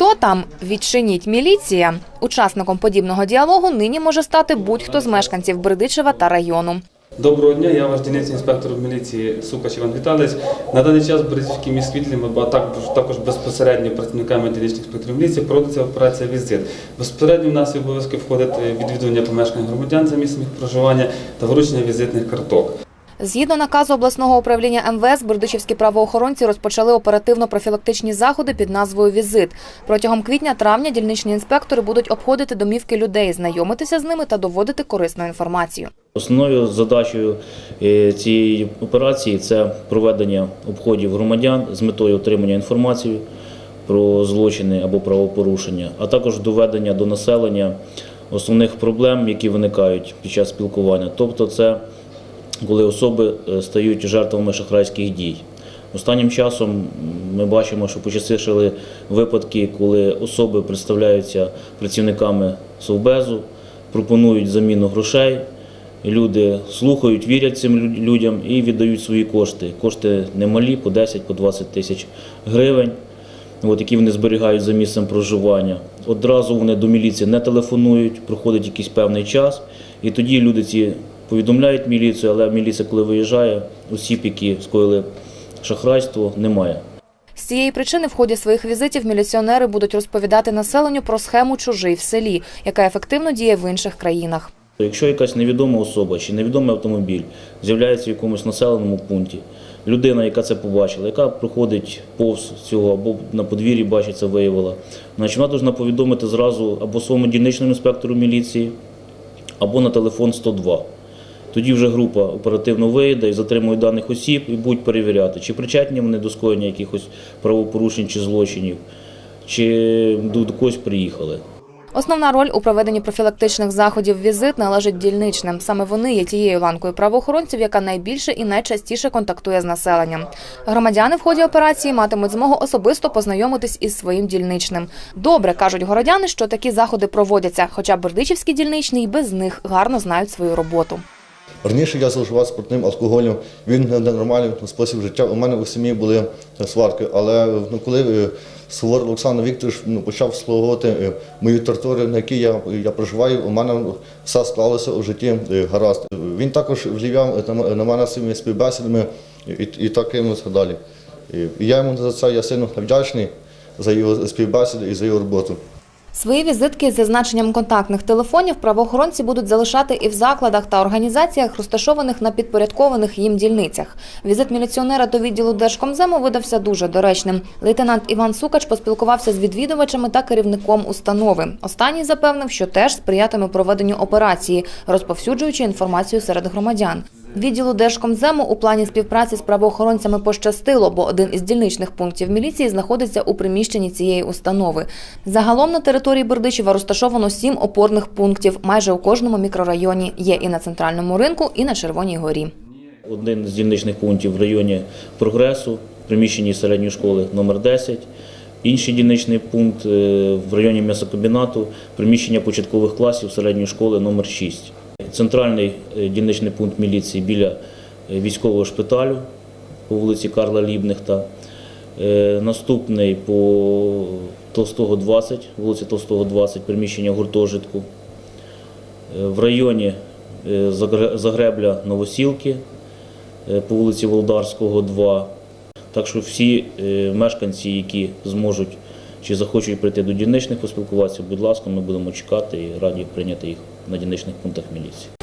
Хто там відчиніть міліція? Учасником подібного діалогу нині може стати будь-хто з мешканців Бердичева та району. Доброго дня, я ваш дільничний інспектор міліції Сукач Іван Віталійович. На даний час в Березівській міськвітлі ми також, безпосередньо працівниками дільничних інспекторів міліції проводиться операція «Візит». Безпосередньо в нас обов'язки входить відвідування помешкань громадян за місцем їх проживання та вручення візитних карток. Згідно наказу обласного управління МВС, бердичівські правоохоронці розпочали оперативно-профілактичні заходи під назвою «Візит». Протягом квітня-травня дільничні інспектори будуть обходити домівки людей, знайомитися з ними та доводити корисну інформацію. Основною задачею е, цієї операції це проведення обходів громадян з метою отримання інформації про злочини або правопорушення, а також доведення до населення основних проблем, які виникають під час спілкування. Тобто, це коли особи е, стають жертвами шахрайських дій. Останнім часом ми бачимо, що почастішили випадки, коли особи представляються працівниками Совбезу, пропонують заміну грошей. Люди слухають, вірять цим людям і віддають свої кошти. Кошти немалі, по 10, по 20 тисяч гривень, от, які вони зберігають за місцем проживання. Одразу вони до міліції не телефонують, проходить якийсь певний час, і тоді люди ці повідомляють міліцію, але міліція, коли виїжджає, осіб, які скоїли шахрайство, немає. З цієї причини в ході своїх візитів міліціонери будуть розповідати населенню про схему «Чужий в селі», яка ефективно діє в інших країнах. Якщо якась невідома особа чи невідомий автомобіль з'являється в якомусь населеному пункті, людина, яка це побачила, яка проходить повз цього або на подвір'ї бачить це виявила, значить вона повинна повідомити зразу або своєму дільничному інспектору міліції, або на телефон 102. Тоді вже група оперативно вийде і затримує даних осіб і будуть перевіряти, чи причетні вони до скоєння якихось правопорушень чи злочинів, чи до когось приїхали. Основна роль у проведенні профілактичних заходів візит належить дільничним. Саме вони є тією ланкою правоохоронців, яка найбільше і найчастіше контактує з населенням. Громадяни в ході операції матимуть змогу особисто познайомитись із своїм дільничним. Добре кажуть городяни, що такі заходи проводяться, хоча бердичівські дільничні й без них гарно знають свою роботу. Раніше я зловживав спиртним алкоголем, він не нормальний спосіб життя. У мене у сім'ї були сварки, але ну, коли е, Сувор Олександр Вікторович ну, почав слугувати е, мою територію, на якій я, я проживаю, у мене все склалося у житті е, гаразд. Він також влівав на мене своїми співбесідами і, і таким далі. І я йому за це я сильно вдячний за його співбесіди і за його роботу. Свої візитки з зазначенням контактних телефонів правоохоронці будуть залишати і в закладах та організаціях, розташованих на підпорядкованих їм дільницях. Візит міліціонера до відділу Держкомзему видався дуже доречним. Лейтенант Іван Сукач поспілкувався з відвідувачами та керівником установи. Останній запевнив, що теж сприятиме проведенню операції, розповсюджуючи інформацію серед громадян. Відділу Держкомзему у плані співпраці з правоохоронцями пощастило, бо один із дільничних пунктів міліції знаходиться у приміщенні цієї установи. Загалом на території Бердичева розташовано сім опорних пунктів. Майже у кожному мікрорайоні є і на центральному ринку, і на Червоній горі. Один з дільничних пунктів в районі прогресу, в приміщенні середньої школи номер 10 Інший дільничний пункт е, в районі м'ясокомбінату, приміщення початкових класів середньої школи номер 6 Центральний е, дільничний пункт міліції біля е, військового шпиталю по вулиці Карла Лібнехта. Е, Наступний по Толстого 20, вулиці Толстого 20, приміщення гуртожитку. В районі Загребля Новосілки по вулиці Волдарського, 2. Так що всі мешканці, які зможуть чи захочуть прийти до дільничних поспілкуватися, будь ласка, ми будемо чекати і раді прийняти їх на дільничних пунктах міліції.